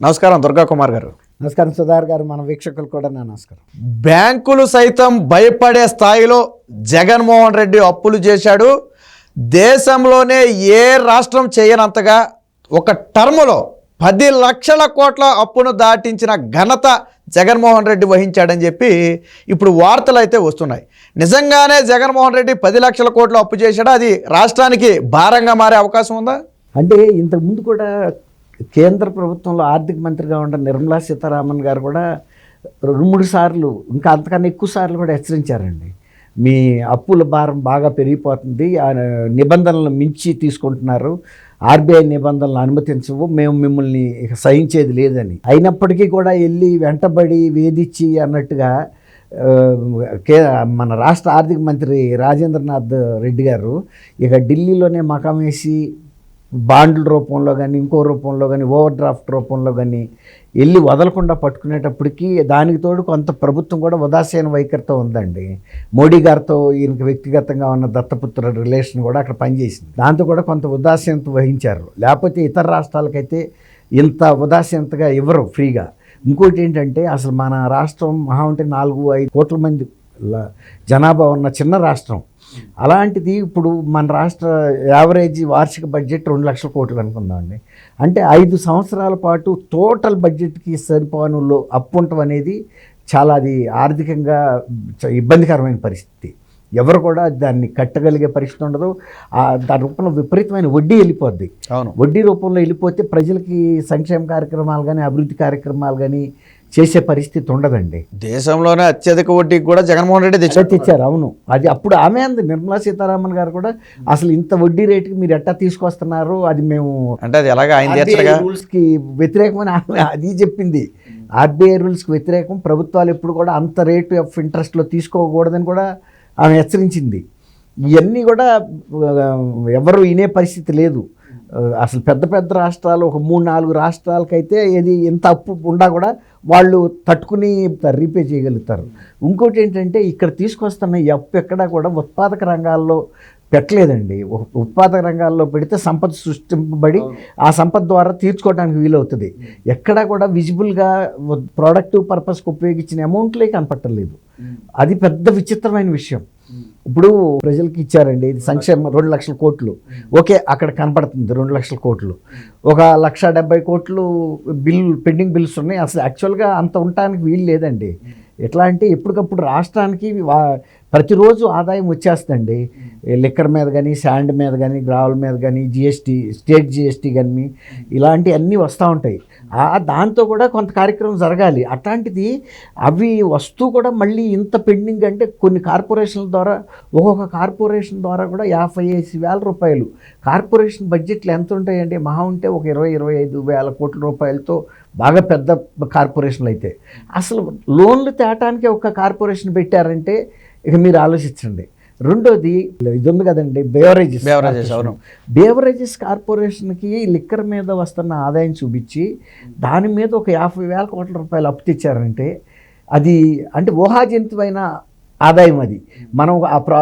నమస్కారం దుర్గా కుమార్ గారు. నమస్కారం సుధార్ గారు మన వీక్షకులు కూడా నా నమస్కారం. బ్యాంకులు సైతం భయపడే స్థాయిలో జగన్మోహన్ రెడ్డి అప్పులు చేశాడు. దేశంలోనే ఏ రాష్ట్రం చేయనంతగా ఒక టర్ములో పది లక్షల కోట్ల అప్పును దాటించిన ఘనత జగన్మోహన్ రెడ్డి వహించాడని చెప్పి ఇప్పుడు వార్తలు అయితే వస్తున్నాయి. నిజంగానే జగన్మోహన్ రెడ్డి పది లక్షల కోట్ల అప్పు చేశాడా? అది రాష్ట్రానికి భారంగా మారే అవకాశం ఉందా? అంటే ఇంతకు ముందు కూడా కేంద్ర ప్రభుత్వంలో ఆర్థిక మంత్రిగా ఉన్న నిర్మలా సీతారామన్ గారు కూడా రెండు మూడు సార్లు ఇంకా అంతకన్నా ఎక్కువ సార్లు కూడా హెచ్చరించారండి. మీ అప్పుల భారం బాగా పెరిగిపోతుంది ఆ నిబంధనలు మించి తీసుకుంటున్నారు ఆర్బీఐ నిబంధనలు అనుమతించవు మేము మిమ్మల్ని ఇక సహించేది లేదని. అయినప్పటికీ కూడా వెళ్ళి వెంటబడి వేధించి అన్నట్టుగా కే మన రాష్ట్ర ఆర్థిక మంత్రి రాజేంద్రనాథ్ రెడ్డి గారు ఇక ఢిల్లీలోనే మకాం వేసి బాండ్ల రూపంలో కానీ ఇంకో రూపంలో కానీ ఓవర్ డ్రాఫ్ట్ రూపంలో కానీ వెళ్ళి వదలకుండా పట్టుకునేటప్పటికీ దానికి తోడు కొంత ప్రభుత్వం కూడా ఉదాసీన వైఖరితో ఉందండి. మోడీ గారితో ఈయనకి వ్యక్తిగతంగా ఉన్న దత్తపుత్ర రిలేషన్ కూడా అక్కడ పనిచేసింది. దాంతో కూడా కొంత ఉదాసీనత వహించారు. లేకపోతే ఇతర రాష్ట్రాలకైతే ఇంత ఉదాసీనతగా ఇవ్వరు ఫ్రీగా. ఇంకోటి ఏంటంటే అసలు మన రాష్ట్రం మహా అంటే నాలుగు ఐదు కోట్ల మంది జనాభా ఉన్న చిన్న రాష్ట్రం. అలాంటిది ఇప్పుడు మన రాష్ట్ర యావరేజ్ వార్షిక బడ్జెట్ రెండు లక్షల కోట్లు అనుకుందామండి. అంటే ఐదు సంవత్సరాల పాటు టోటల్ బడ్జెట్కి సరిపోను లో అప్పు ఉండటం అనేది చాలా అది ఆర్థికంగా ఇబ్బందికరమైన పరిస్థితి. ఎవరు కూడా దాన్ని కట్టగలిగే పరిస్థితి ఉండదు. దాని రూపంలో విపరీతమైన వడ్డీ వెళ్ళిపోద్ది. అవును. వడ్డీ రూపంలో వెళ్ళిపోతే ప్రజలకి సంక్షేమ కార్యక్రమాలు కానీ అభివృద్ధి కార్యక్రమాలు కానీ చేసే పరిస్థితి ఉండదండి. దేశంలోనే అత్యధిక వడ్డీకి కూడా జగన్మోహన్ రెడ్డి అదే తెచ్చాడు తెచ్చారు అవును. అది అప్పుడు ఆమె అంది నిర్మలా సీతారామన్ గారు కూడా అసలు ఇంత వడ్డీ రేటుకి మీరు ఎట్టా తీసుకొస్తున్నారు? అది మేము అంటే అది ఎలాగా ఆయన రూల్స్కి వ్యతిరేకమని ఆమె అది చెప్పింది. ఆర్బీఐ రూల్స్కి వ్యతిరేకం ప్రభుత్వాలు ఎప్పుడు కూడా అంత రేటు ఆఫ్ ఇంట్రెస్ట్లో తీసుకోకూడదని కూడా ఆమె హెచ్చరించింది. ఇవన్నీ కూడా ఎవరు వినే పరిస్థితి లేదు. అసలు పెద్ద పెద్ద రాష్ట్రాలు ఒక మూడు నాలుగు రాష్ట్రాలకైతే ఇది ఎంత అప్పు ఉండా కూడా వాళ్ళు తట్టుకుని రీపే చేయగలుగుతారు. ఇంకోటి ఏంటంటే ఇక్కడ తీసుకొస్తున్న ఈ అప్పు ఎక్కడా కూడా ఉత్పాదక రంగాల్లో పెట్టలేదండి. ఉత్పాదక రంగాల్లో పెడితే సంపద సృష్టింపబడి ఆ సంపద ద్వారా తీర్చుకోవడానికి వీలవుతుంది. ఎక్కడా కూడా విజిబుల్గా ప్రొడక్టివ్ పర్పస్కి ఉపయోగించిన అమౌంట్లే కనపట్టలేదు. అది పెద్ద విచిత్రమైన విషయం. ఇప్పుడు ప్రజలకి ఇచ్చారండి ఇది సంక్షేమ రెండు లక్షల కోట్లు. ఓకే అక్కడ కనపడుతుంది రెండు లక్షల కోట్లు. ఒక లక్ష డెబ్బై కోట్లు బిల్ పెండింగ్ బిల్స్ ఉన్నాయి. అసలు యాక్చువల్గా అంత ఉండటానికి వీలు లేదండి. ఎట్లా అంటే ఎప్పటికప్పుడు రాష్ట్రానికి ప్రతిరోజు ఆదాయం వచ్చేస్తుందండి. లిక్కర్ మీద కానీ శాండ్ మీద కానీ గ్రావెల్ మీద కానీ జిఎస్టీ స్టేట్ జిఎస్టీ కానీ ఇలాంటివన్నీ వస్తూ ఉంటాయి. దాంతో కూడా కొంత కార్యక్రమం జరగాలి. అట్లాంటిది అవి వస్తూ కూడా మళ్ళీ ఇంత పెండింగ్ అంటే కొన్ని కార్పొరేషన్ల ద్వారా ఒక్కొక్క కార్పొరేషన్ ద్వారా కూడా యాభై ఐదు వేల రూపాయలు. కార్పొరేషన్ బడ్జెట్లు ఎంత ఉంటాయండి మహా ఉంటే ఒక ఇరవై ఇరవై ఐదు వేల కోట్ల రూపాయలతో బాగా పెద్ద కార్పొరేషన్లు అయితే. అసలు లోన్లు తేటానికి ఒక కార్పొరేషన్ పెట్టారంటే ఇక మీరు ఆలోచించండి. రెండోది ఇది ఉంది కదండి బేవరేజెస్ Beverages, అవును. బేవరేజెస్ కార్పొరేషన్కి లిక్కర్ మీద వస్తున్న ఆదాయం చూపించి దాని మీద ఒక యాభై వేల కోట్ల రూపాయలు అప్పు తెచ్చారంటే అది అంటే ఊహాజనితమైన ఆదాయం అది. మనం ఆ ప్ర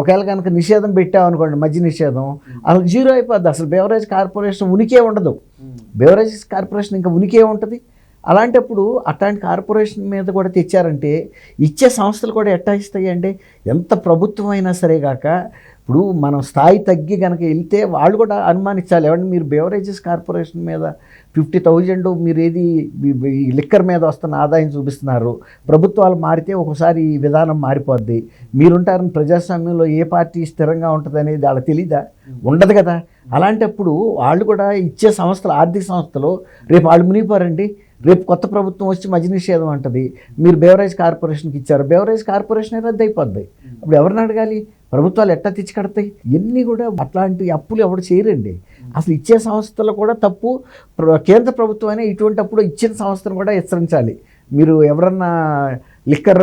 ఒకవేళ కనుక నిషేధం పెట్టామనుకోండి మద్య నిషేధం అసలు జీరో అయిపోద్ది. అసలు బేవరేజ్ కార్పొరేషన్ ఉనికే ఉండదు. బేవరేజెస్ కార్పొరేషన్ ఇంకా ఉనికే ఉంటుంది. అలాంటప్పుడు అట్లాంటి కార్పొరేషన్ మీద కూడా తెచ్చారంటే ఇచ్చే సంస్థలు కూడా ఎట్టా ఇస్తాయి అంటే ఎంత ప్రభుత్వం అయినా సరే కాక ఇప్పుడు మనం స్థాయి తగ్గి కనుక వెళ్తే వాళ్ళు కూడా అనుమానించాలి. ఏమంటే మీరు బేవరేజెస్ కార్పొరేషన్ మీద ఫిఫ్టీ థౌజండ్ మీరు ఏది లిక్కర్ మీద వస్తున్న ఆదాయం చూపిస్తున్నారు. ప్రభుత్వాలు మారితే ఒకసారి ఈ విధానం మారిపోద్ది. మీరుంటారని ప్రజాస్వామ్యంలో ఏ పార్టీ స్థిరంగా ఉంటుంది అనేది వాళ్ళకి తెలీదా? ఉండదు కదా. అలాంటప్పుడు వాళ్ళు కూడా ఇచ్చే సంస్థలు ఆర్థిక సంస్థలు రేపు వాళ్ళు మునిగిపోరండి. రేపు కొత్త ప్రభుత్వం వచ్చి మద్య నిషేధం అంటది. మీరు బేవరేజ్ కార్పొరేషన్కి ఇచ్చారు. బేవరేజ్ కార్పొరేషన్ రద్దు అయిపోద్ది అప్పుడు ఎవరిని అడగాలి? ప్రభుత్వాలు ఎట్టా తెచ్చి కడతాయి ఇవన్నీ కూడా అట్లాంటి అప్పులు ఎవడు చేయరండి. అసలు ఇచ్చే సంస్థలు కూడా తప్పు. ప్ర- కేంద్ర ప్రభుత్వం అయినా ఇటువంటి అప్పుడు ఇచ్చిన సంస్థను కూడా హెచ్చరించాలి మీరు ఎవరన్నా లిక్కర్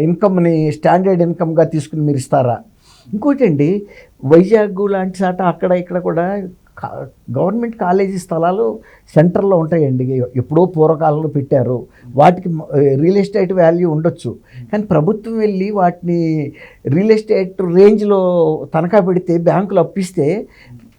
ఇన్కమ్ని స్టాండర్డ్ ఇన్కమ్గా తీసుకుని మీరు ఇస్తారా? ఇంకోటి అండి వైజాగ్ లాంటి చాట అక్కడ ఇక్కడ కూడా గవర్నమెంట్ కాలేజీ స్థలాలు సెంటర్లో ఉంటాయండి. ఎప్పుడో పూర్వకాలంలో పెట్టారు. వాటికి రియల్ ఎస్టేట్ వాల్యూ ఉండొచ్చు. కానీ ప్రభుత్వం వెళ్ళి వాటిని రియల్ ఎస్టేట్ రేంజ్లో తనఖా పెడితే బ్యాంకులు అప్పిస్తే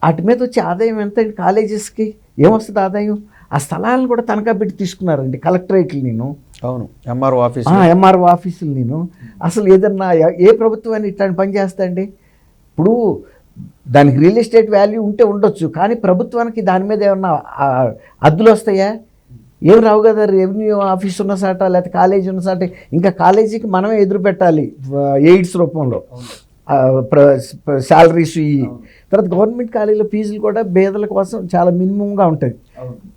వాటి మీద వచ్చే ఆదాయం ఎంత అండి కాలేజెస్కి? ఏమొస్తుంది ఆదాయం? ఆ స్థలాలను కూడా తనఖా పెట్టి తీసుకున్నారండి కలెక్టరేట్లు నేను. అవును. MRO office. ఎంఆర్ఓ ఆఫీసులు నేను. అసలు ఏదన్నా ఏ ప్రభుత్వాన్ని ఇట్లాంటి పని చేస్తాండి ఇప్పుడు దానికి రియల్ ఎస్టేట్ వాల్యూ ఉంటే ఉండొచ్చు కానీ ప్రభుత్వానికి దాని మీద ఏమన్నా అద్దులు వస్తాయా? ఏం రావు కదా రెవెన్యూ ఆఫీస్ ఉన్న సాట లేకపోతే కాలేజీ ఉన్న సాట ఇంకా కాలేజీకి మనమే ఎదురు పెట్టాలి ఎయిడ్స్ రూపంలో. శాలరీస్ ఇవి. తర్వాత గవర్నమెంట్ కాలేజీలో ఫీజులు కూడా పేదల కోసం చాలా మినిమంగా ఉంటాయి.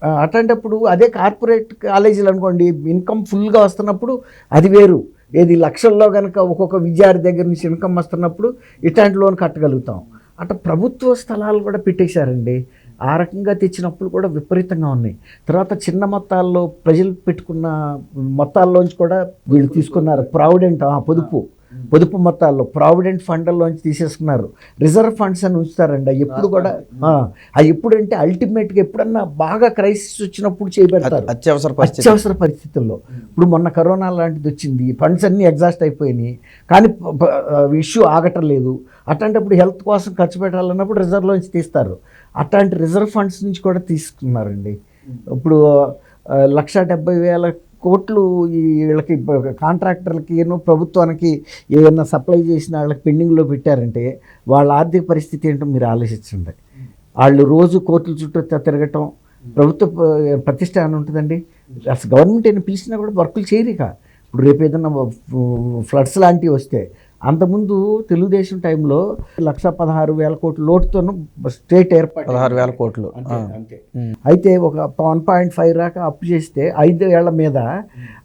ఆ, అట్లాంటప్పుడు అదే కార్పొరేట్ కాలేజీలు అనుకోండి ఇన్కమ్ ఫుల్గా వస్తున్నప్పుడు అది వేరు. ఏది లక్షల్లో కనుక ఒక్కొక్క విద్యార్థి దగ్గర నుంచి ఇన్కమ్ వస్తున్నప్పుడు ఇట్లాంటి లోన్ కట్టగలుగుతాం. అట్లా ప్రభుత్వ స్థలాలు కూడా పెట్టేశారండి. ఆ రకంగా తెచ్చినప్పుడు కూడా విపరీతంగా ఉన్నాయి. తర్వాత చిన్న మొత్తాల్లో ప్రజలు పెట్టుకున్న మొత్తాల్లోంచి కూడా వీళ్ళు తీసుకున్నారు. ప్రావిడెంట్ ఆ, పొదుపు. పొదుపు మొత్తాల్లో ప్రావిడెంట్ ఫండ్లోంచి తీసేసుకున్నారు. రిజర్వ్ ఫండ్స్ అని ఉంచుతారండి. అవి ఎప్పుడు కూడా అవి ఎప్పుడంటే అల్టిమేట్గా ఎప్పుడన్నా బాగా క్రైసిస్ వచ్చినప్పుడు చేయబెడతారు అత్యవసర అత్యవసర పరిస్థితుల్లో. ఇప్పుడు మొన్న కరోనా లాంటిది వచ్చింది. ఫండ్స్ అన్నీ ఎగ్జాస్ట్ అయిపోయినాయి. కానీ ఇష్యూ ఆగటం లేదు అట్లాంటప్పుడు హెల్త్ కోసం ఖర్చు పెట్టాలన్నప్పుడు రిజర్వ్లోంచి తీస్తారు. అట్లాంటి రిజర్వ్ ఫండ్స్ నుంచి కూడా తీసుకున్నారండి. ఇప్పుడు లక్ష డెబ్బై వేల కోట్లు ఈ వీళ్ళకి కాంట్రాక్టర్లకి ఏమో ప్రభుత్వానికి ఏదైనా సప్లై చేసిన వాళ్ళకి పెండింగ్లో పెట్టారంటే వాళ్ళ ఆర్థిక పరిస్థితి ఏంటో మీరు ఆలోచించండి. వాళ్ళు రోజు కోర్టుల చుట్టూ తిరగటం ప్రభుత్వ ప్రతిష్ట అని ఉంటుందండి. అసలు గవర్నమెంట్ ఏమైనా పిలిచినా కూడా వర్కులు చేయరిక ఇప్పుడు రేపు ఏదైనా ఫ్లడ్స్ లాంటివి వస్తే అంతకుముందు తెలుగుదేశం టైంలో లక్ష పదహారు వేల కోట్ల లోటుతోనూ స్టేట్ ఏర్పాటు పదహారు వేల కోట్లు. అంతే. అయితే ఒక వన్ పాయింట్ ఫైవ్ దాకా అప్పు చేస్తే ఐదు ఏళ్ళ మీద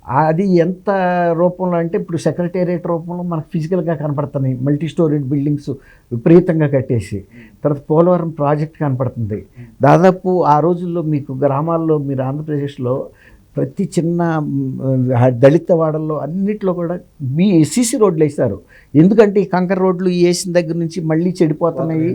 అది ఎంత రూపంలో అంటే ఇప్పుడు సెక్రటేరియట్ రూపంలో మనకు ఫిజికల్గా కనపడుతున్నాయి. మల్టీ స్టోరీడ్ బిల్డింగ్స్ విపరీతంగా కట్టేసి. తర్వాత పోలవరం ప్రాజెక్ట్ కనపడుతుంది. దాదాపు ఆ రోజుల్లో మీకు గ్రామాల్లో మీరు ఆంధ్రప్రదేశ్లో ప్రతి చిన్న దళిత వాడల్లో అన్నిట్లో కూడా మీ సీసీ రోడ్లు వేస్తారు ఎందుకంటే ఈ కంకర రోడ్లు వేసిన దగ్గర నుంచి మళ్ళీ చెడిపోతున్నాయి.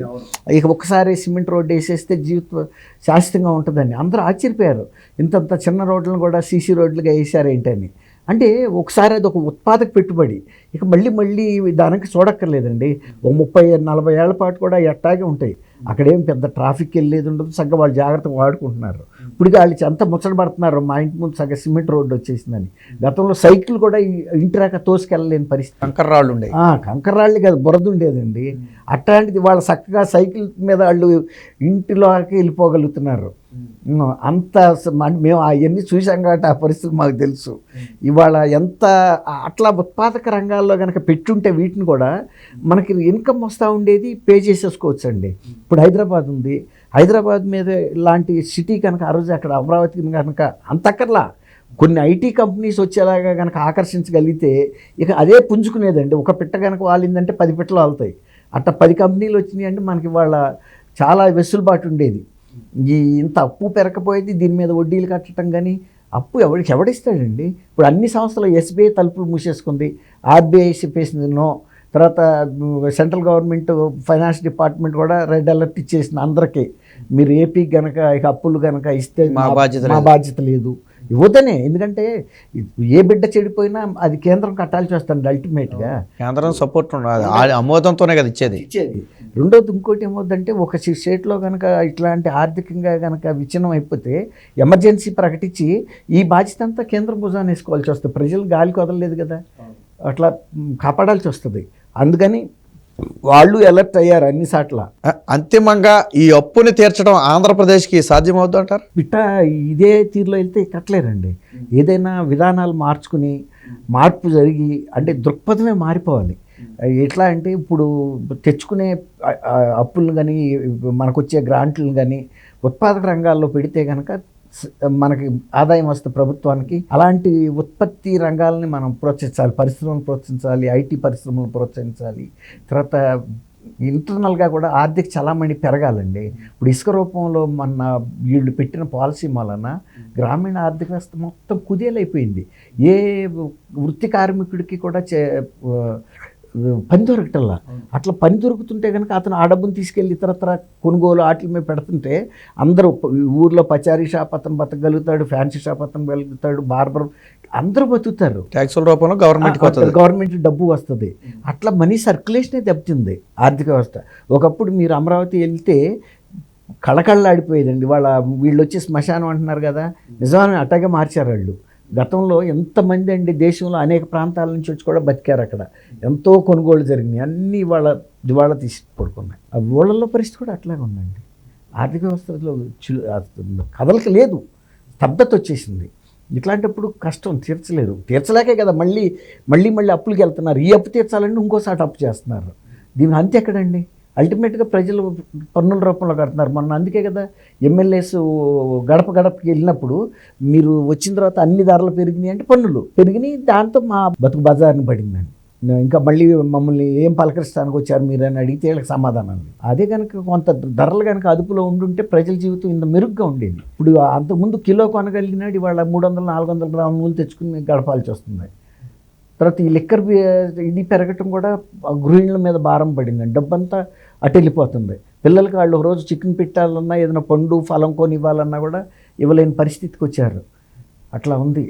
ఇక ఒక్కసారి సిమెంట్ రోడ్డు వేసేస్తే జీవితం శాశ్వతంగా ఉంటుందని అందరూ ఆశ్చర్యపోయారు. ఇంతంత చిన్న రోడ్లను కూడా సీసీ రోడ్లుగా వేసారు ఏంటని. అంటే ఒకసారి అది ఒక ఉత్పాదక పెట్టుబడి. ఇక మళ్ళీ మళ్ళీ దానికి చూడక్కర్లేదండి. ఓ ముప్పై నలభై ఏళ్ళ పాటు కూడా ఎట్టాగే ఉంటాయి. అక్కడేం పెద్ద ట్రాఫిక్ వెళ్ళేది ఉండదు సగ్గ వాళ్ళు జాగ్రత్తగా వాడుకుంటున్నారు. ఇప్పుడు వాళ్ళు ఎంత ముచ్చట పడుతున్నారు మా ఇంటి ముందు సగ సిమెంట్ రోడ్డు వచ్చేసిందని. గతంలో సైకిల్ కూడా ఇంటి రాక తోసుకెళ్ళలేని పరిస్థితి. కంకర రాళ్ళు ఉండే కంకర్రాళ్ళు కాదు బురద ఉండేదండి. అట్లాంటిది వాళ్ళు చక్కగా సైకిల్ మీద వాళ్ళు ఇంటిలోకి వెళ్ళిపోగలుగుతున్నారు. అంత మేము అవన్నీ చూసాం కాబట్టి ఆ పరిస్థితి మాకు తెలుసు. ఇవాళ ఎంత అట్లా ఉత్పాదక రంగాల్లో కనుక పెట్టుంటే వీటిని కూడా మనకి ఇన్కమ్ వస్తూ ఉండేది పే చేసేసుకోవచ్చు అండి ఇప్పుడు హైదరాబాద్ ఉంది. హైదరాబాద్ మీద ఇలాంటి సిటీ కనుక ఆ రోజు అక్కడ అమరావతి కనుక అంతక్కర్లా కొన్ని ఐటీ కంపెనీస్ వచ్చేలాగా కనుక ఆకర్షించగలిగితే ఇక అదే పుంజుకునేదండి. ఒక పిట్ట కనుక వాలిందంటే పది పిట్టలు వాళ్తాయి. అట్లా పది కంపెనీలు వచ్చినాయి అంటే మనకి వాళ్ళ చాలా వెసులుబాటు ఉండేది. ఈ ఇంత అప్పు పెరకపోయేది దీని మీద వడ్డీలు కట్టడం కానీ అప్పు ఎవరికి ఎవడిస్తాడండి? ఇప్పుడు అన్ని సంస్థలు ఎస్బీఐ తలుపులు మూసేసుకుంది. ఆర్బీఐ చెప్పేసింది నో తర్వాత సెంట్రల్ గవర్నమెంట్ ఫైనాన్స్ డిపార్ట్మెంట్ కూడా రెడ్ అలర్ట్ ఇచ్చేసింది అందరికీ. మీరు ఏపీకి గనక ఇక అప్పులు గనక ఇస్తే మా బాధ్యత మా లేదు. బాధ్యత లేదు. ఇవ్వదనే ఎందుకంటే ఏ బిడ్డ చెడిపోయినా అది కేంద్రం కట్టాల్సి వస్తుంది అల్టిమేట్గా. కేంద్రం సపోర్ట్ ఉండదు ఆమోదంతోనే కదా ఇచ్చేది. ఇచ్చేది. రెండోది ఇంకోటి ఏమవుద్దంటే ఒక స్టేట్లో కనుక ఇట్లాంటి ఆర్థికంగా కనుక విచ్ఛిన్నం అయిపోతే ఎమర్జెన్సీ ప్రకటించి ఈ బాధ్యత అంతా కేంద్రం భుజాన్ని వేసుకోవాల్సి వస్తుంది. ప్రజలు గాలికి వదలలేదు కదా. అట్లా కాపాడాల్సి వస్తుంది. అందుకని వాళ్ళు అలర్ట్ అయ్యారు అన్ని సాట్ల. అంతిమంగా ఈ అప్పుని తీర్చడం ఆంధ్రప్రదేశ్కి సాధ్యమవుద్దు అంటారు? బిట్ట ఇదే తీరులో వెళ్తే కట్టలేరండి. ఏదైనా విధానాలు మార్చుకుని మార్పు జరిగి అంటే దృక్పథమే మారిపోవాలి. ఎట్లా అంటే ఇప్పుడు తెచ్చుకునే అప్పులను కానీ మనకు వచ్చే గ్రాంట్లను కానీ ఉత్పాదక రంగాల్లో పెడితే కనుక మనకి ఆదాయం వస్తుంది ప్రభుత్వానికి అలాంటి ఉత్పత్తి రంగాలని మనం ప్రోత్సహించాలి పరిశ్రమలు ప్రోత్సహించాలి ఐటీ పరిశ్రమలు ప్రోత్సహించాలి. తర్వాత ఇంటర్నల్గా కూడా ఆర్థిక చలామణి పెరగాలండి. ఇప్పుడు ఇసుక రూపంలో మన వీళ్ళు పెట్టిన పాలసీ వలన గ్రామీణ ఆర్థిక వ్యవస్థ మొత్తం కుదేలైపోయింది. ఏ వృత్తి కార్మికుడికి కూడా చే పని దొరకటల్లా అట్లా పని దొరుకుతుంటే కనుక అతను ఆ డబ్బును తీసుకెళ్ళి ఇతరత్ర కొనుగోలు వాటి మీద పెడుతుంటే అందరూ ఊర్లో పచారీ షాప్ అతను బతకగలుగుతాడు ఫ్యాన్సీ షాప్ అతను వెలుగుతాడు బార్బర్ అందరూ బతుకుతారు. ట్యాక్సుల రూపంలో గవర్నమెంట్కి వస్తుంది. గవర్నమెంట్ డబ్బు వస్తుంది. అట్లా మనీ సర్క్యులేషనే దెబ్బతింది ఆర్థిక వ్యవస్థ. ఒకప్పుడు మీరు అమరావతి వెళ్తే కళకళలాడిపోయేదండి. వాళ్ళ వీళ్ళు వచ్చి శ్మశానం అంటున్నారు కదా నిజాన్ని అట్టగా మార్చారు వాళ్ళు. గతంలో ఎంతమంది అండి దేశంలో అనేక ప్రాంతాల నుంచి వచ్చి కూడా బతికారు అక్కడ. ఎంతో కొనుగోలు జరిగినాయి. అన్నీ వాళ్ళ దివాళా తీసి పడుకున్నాయి. ఆ ఊళ్ళల్లో పరిస్థితి కూడా అట్లాగే ఉందండి. ఆర్థిక వ్యవస్థలో చిలు కదలక లేదు. స్తబ్దత వచ్చేసింది. ఇట్లాంటప్పుడు కష్టం తీర్చలేరు తీర్చలేకే కదా మళ్ళీ మళ్ళీ మళ్ళీ అప్పులకి వెళ్తున్నారు. ఈ అప్పు తీర్చాలంటే ఇంకోసారి అప్పు చేస్తున్నారు. దీని అంతే ఎక్కడండి అల్టిమేట్గా ప్రజలు పన్నుల రూపంలో కడుతున్నారు. మొన్న అందుకే కదా ఎమ్మెల్యేస్ గడప గడపకి వెళ్ళినప్పుడు మీరు వచ్చిన తర్వాత అన్ని ధరలు పెరిగినాయి అంటే పన్నులు పెరిగినాయి. దాంతో మా బతుకు బజార్ని పడిందని ఇంకా మళ్ళీ మమ్మల్ని ఏం పలకరిస్తానికి వచ్చారు మీరు అని అడిగితే వీళ్ళకి సమాధానం అదే కనుక కొంత ధరలు కనుక అదుపులో ఉండుంటే ప్రజల జీవితం ఇంత మెరుగ్గా ఉండేది. ఇప్పుడు అంతకుముందు కిలో కొనగలిగినాడు ఇవాళ మూడు వందలు నాలుగు వందల గ్రాములు తెచ్చుకుని గడపాల్సి వస్తుంది. తర్వాత ఈ లిక్కర్ ఇది పెరగటం కూడా గృహిణుల మీద భారం పడింది డబ్బంతా అటు వెళ్ళిపోతుంది. పిల్లలకి వాళ్ళు ఒక రోజు చికెన్ పెట్టాలన్నా ఏదైనా పండు ఫలం కొని ఇవ్వాలన్నా కూడా ఇవ్వలేని పరిస్థితికి వచ్చారు. అట్లా ఉంది.